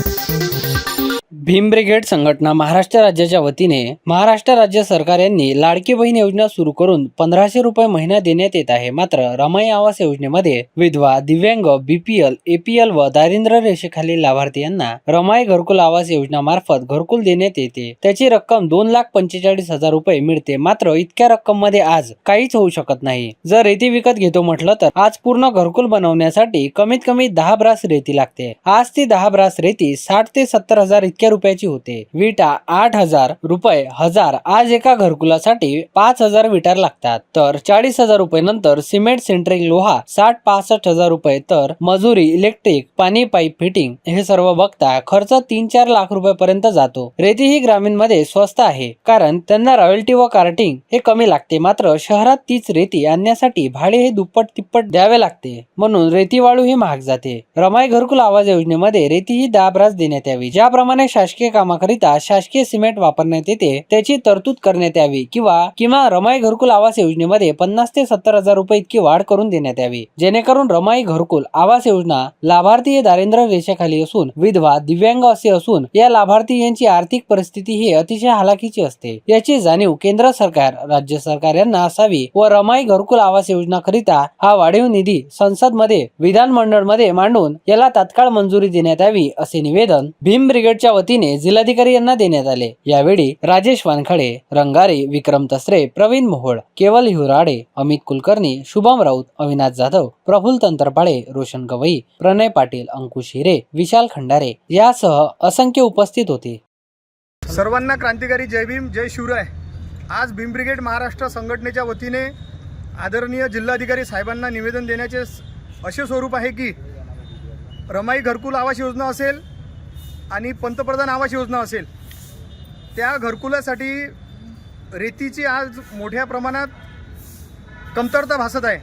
Thank you. Bhim brigade संघटना महाराष्ट्र राज्याच्या वतीने महाराष्ट्र राज्य सरकार यांनी लाडकी बहीण योजना सुरू करून पंधराशे रुपये महिना देण्यात येत आहे. मात्र रमाई आवास योजनेमध्ये विधवा दिव्यांग बीपीएल एपीएल व दारिद्र्य रेषेखालील लाभार्थी यांना रमाई घरकुल आवास योजना मार्फत घरकुल देण्यात येते. त्याची रक्कम दोन लाख पंचेचाळीस हजार रुपये मिळते. मात्र इतक्या रक्कममध्ये आज काहीच होऊ शकत नाही. जर रेती विकत घेतो म्हटलं तर आज पूर्ण घरकुल बनवण्यासाठी कमीत कमी दहा ब्रास रेती लागते. आज ती दहा ब्रास रेती साठ ते सत्तर हजार इतक्या रुपयाची होते. विटा आठ हजार रुपये हजार आज एका घरकुलासाठी पाच हजार विटार लागतात. तर चाळीस हजार रुपये नंतर सिमेंट सेंट्रिंग लोहा साठ पासष्ट हजार रुपये तर मजुरी इलेक्ट्रिक पाणी पाईप फिटिंग हे सर्व बघता खर्च तीन चार लाख रुपयापर्यंत जातो. रेती ही ग्रामीणमध्ये स्वस्त आहे. कारण त्यांना रॉयल्टी व कार्टिंग हे कमी लागते. मात्र शहरात तीच रेती आणण्यासाठी भाडे हे दुप्पट तिप्पट द्यावे लागते. म्हणून रेती वाळू ही महाग जाते. रमाई घरकुल आवाज योजनेमध्ये रेती ही दहा देण्यात यावी. ज्याप्रमाणे शासकीय कामाकरिता शासकीय सिमेंट वापरण्यात येते. त्याची तरतूद करण्यात यावी किंवा किंवा रमाई घरकुल आवास योजनेमध्ये पन्नास ते सत्तर हजार रुपये इतकी वाढ करून देण्यात यावी. जेणेकरून रमाई घरकुल आवास योजना लाभार्थी दारिद्र दारिद्र्य रेषेखाली असून विधवा दिव्यांग असे असून या लाभार्थी यांची आर्थिक परिस्थिती ही अतिशय हालाकीची असते. याची जाणीव केंद्र सरकार राज्य सरकार यांना असावी व रमाई घरकुल आवास योजना करिता हा वाढीव निधी संसदमध्ये विधानमंडळमध्ये मांडून याला तात्काळ मंजुरी देण्यात यावी असे निवेदन भीम ब्रिगेडच्या वतीने जिल्हाधिकारी यांना देण्यात आले. यावेळी राजेश वानखडे रंगारे विक्रम तसरे प्रवीण मोहोळ केवल हिवराडे अमित कुलकर्णी शुभम राऊत अविनाश जाधव प्रफुल तंत्रपाळे रोशन गवई प्रणय पाटील अंकुश हिरे विशाल खंडारे यासह असंख्य उपस्थित होते. सर्वांना क्रांतिकारी जय भीम जय शिवराय. आज भीम ब्रिगेड महाराष्ट्र संघटनेच्या वतीने आदरणीय जिल्हाधिकारी साहेबांना निवेदन देण्याचे असे स्वरूप आहे की रमाई घरकुल आवास योजना असेल आणि पंतप्रधान आवास योजना असेल त्या घरकुलासाठी रेतीची आज मोठ्या प्रमाणात कमतरता भासत आहे.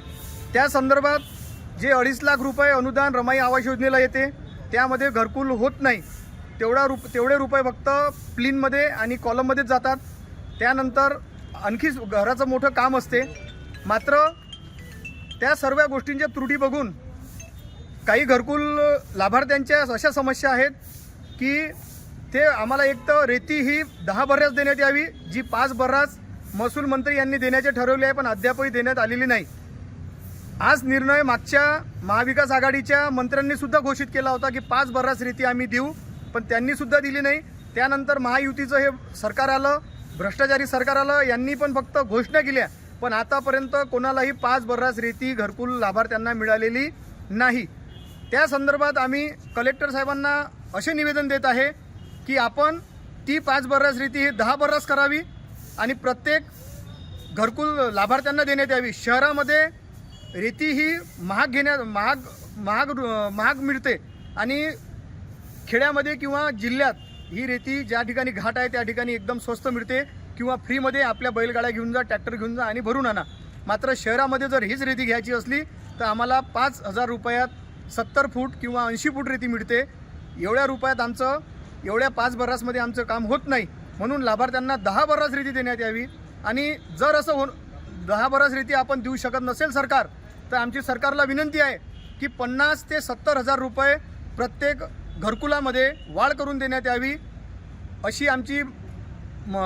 त्या संदर्भात जे अडीच लाख रुपये अनुदान रमाई आवास योजनेला येते त्यामध्ये घरकुल होत नाही. तेवढा रुप तेवढे रुपये फक्त प्लीनमध्ये आणि कॉलममध्येच जातात. त्यानंतर आणखी घराचं मोठं काम असते. मात्र त्या सर्व गोष्टींच्या त्रुटी बघून काही घरकुल लाभार्थ्यांच्या अशा समस्या आहेत की ते आम्हाला एक तर रेती ही दहा बऱ्हास देण्यात यावी जी पाच बऱ्हास महसूल मंत्री यांनी देण्याचे ठरवले आहे पण अद्यापही देण्यात आलेली नाही. आज निर्णय मागच्या महाविकास आघाडीच्या मंत्र्यांनी सुद्धा घोषित केला होता की पाच बर्रास रेती आम्ही देऊ पण त्यांनी सुद्धा दिली नाही. त्यानंतर महायुतीचं हे सरकार आलं भ्रष्टाचारी सरकार आलं यांनी पण फक्त घोषणा केल्या. पण आतापर्यंत कोणालाही पाच बर्रास रेती घरकुल लाभार्थ्यांना मिळालेली नाही. त्या संदर्भात आम्ही कलेक्टर साहेबांना असे निवेदन देत आहे की आपण ती पाच बर्रास रेती ही दहा बर्रास करावी आणि प्रत्येक घरकुल लाभार्थ्यांना देण्यात यावी. शहरामध्ये रेती ही महाग घेण्यात महाग महाग महाग मिळते आणि खेड्यामध्ये किंवा जिल्ह्यात ही रेती ज्या ठिकाणी घाट आहे त्या ठिकाणी एकदम स्वस्त मिळते किंवा फ्रीमध्ये आपल्या बैलगाड्या घेऊन जा ट्रॅक्टर घेऊन जा आणि भरून आणा. मात्र शहरामध्ये जर हीच रेती घ्यायची असली तर आम्हाला पाच हजार रुपयात सत्तर फूट किंवा ऐंशी फूट रेती मिळते. एवढ्या रुपयात आमचं एवढ्या पाच बर्रासमध्ये आमचं काम होत नाही. म्हणून लाभार्थ्यांना दहा बर्रास रीती देण्यात यावी. आणि जर असं हो दहा बर्रास रीती आपण देऊ शकत नसेल सरकार तर आमची सरकारला विनंती आहे की पन्नास ते सत्तर हजार रुपये प्रत्येक घरकुलामध्ये वाढ करून देण्यात यावी. अशी आमची म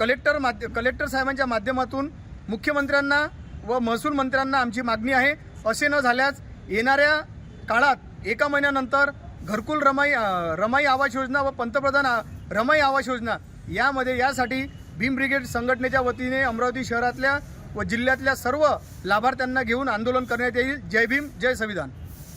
कलेक्टर माध्य कलेक्टर साहेबांच्या माध्यमातून मुख्यमंत्र्यांना व महसूल मंत्र्यांना आमची मागणी आहे. असे न झाल्यास येणाऱ्या काळात एका महिन्यानंतर घरकुल रमाई रमाई आवास योजना व पंतप्रधान रमाई आवास योजना यामध्ये यासाठी भीम ब्रिगेड संघटनेच्या वतीने अमरावती शहरातल्या व जिल्ह्यातल्या सर्व लाभार्थ्यांना घेऊन आंदोलन करण्यात येईल. जय भीम जय संविधान.